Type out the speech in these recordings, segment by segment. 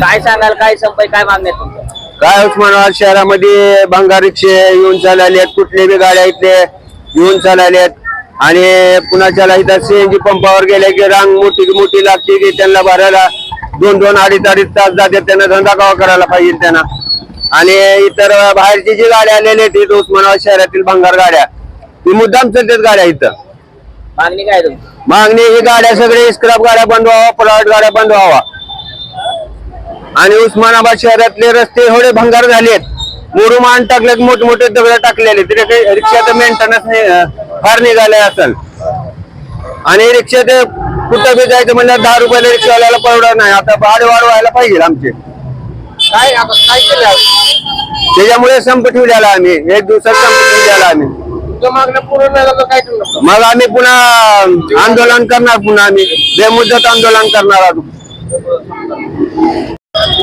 काय सांगाल काय संपय काय मागण्या आहेत तुमच्या? काय उस्मानाबाद शहरामध्ये भंगार रिक्षे येऊन चालले आहेत कुठले बी गाड्या इथले येऊन चालले आहेत. आणि कुणाच्याला इथं सीएनजी पंपावर गेले की रांग मोठी मोठी लागते की त्यांना भरायला दोन दोन अडीच अडीच तास जाते त्यांना धंदा कावा करायला पाहिजे त्यांना. आणि इतर बाहेरची जी गाड्या आलेल्या आहेत उस्मानाबाद शहरातील भंगार गाड्या ती मुद्दाम चालतात गाड्या इथं. मागणी काय तुमची? मागणी ही गाड्या सगळे स्क्रॅप गाड्या बंद व्हावा प्रायव्हेट गाड्या बंद व्हावा. आणि उस्मानाबाद शहरातले रस्ते एवढे भंगार झालेत. मुरुम आण टाकलेत मोठमोठे दगड टाकलेले. तरी काही रिक्षाचं मेंटेनन्स नाही अं, फार निघालंय असेल. आणि रिक्षात कुठं बी जायचं म्हणलं दहा रुपयाला रिक्षावाल्याला परवडत नाही. आता भाडे वाढवायला पाहिजे आमचे. काय काय केलं त्याच्यामुळे संप ठेवलेला आम्ही. एक दिवसात संप ठेवलेला आम्ही. तर मग आम्ही पुन्हा आंदोलन करणार पुन्हा आम्ही. बेमुदत आंदोलन करणार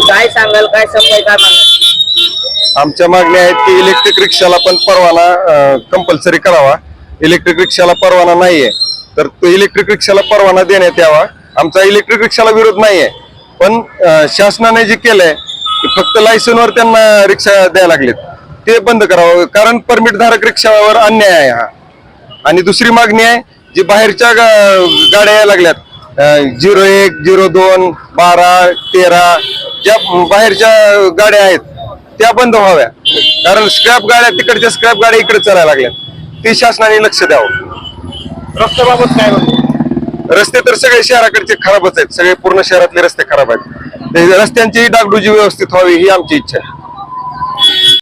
काय सांगाल काय संपय काय आमच्या मागण्या आहेत की इलेक्ट्रिक रिक्षाला पण परवाना कंपल्सरी करावा. इलेक्ट्रिक रिक्षाला परवाना नाहीये. तर तो इलेक्ट्रिक रिक्षाला परवाना देण्यात यावा. आमचा इलेक्ट्रिक रिक्षाला विरोध नाहीये. पण शासनाने जे केलंय फक्त लायसनवर त्यांना रिक्षा द्यायला लागलेत. ते बंद करावं. कारण परमिट धारक रिक्षावर अन्याय आहे हा. आणि दुसरी मागणी आहे जी बाहेरच्या गाड्या यायला लागल्यात झिरो एक झिरो दोन बारा तेरा ज्या बाहेरच्या गाड्या आहेत त्या बंद व्हाव्या. कारण स्क्रॅप गाड्या तिकडच्या स्क्रॅप गाड्या इकडे चालायला लागल्यात. ते शासनाने लक्ष द्यावं. रस्त्याबाबत काय रस्ते तर सगळे शहराकडचे खराबच आहेत. सगळे पूर्ण शहरातले रस्ते खराब आहेत. रस्त्यांची डागडुजी व्यवस्थित व्हावी ही आमची इच्छा आहे.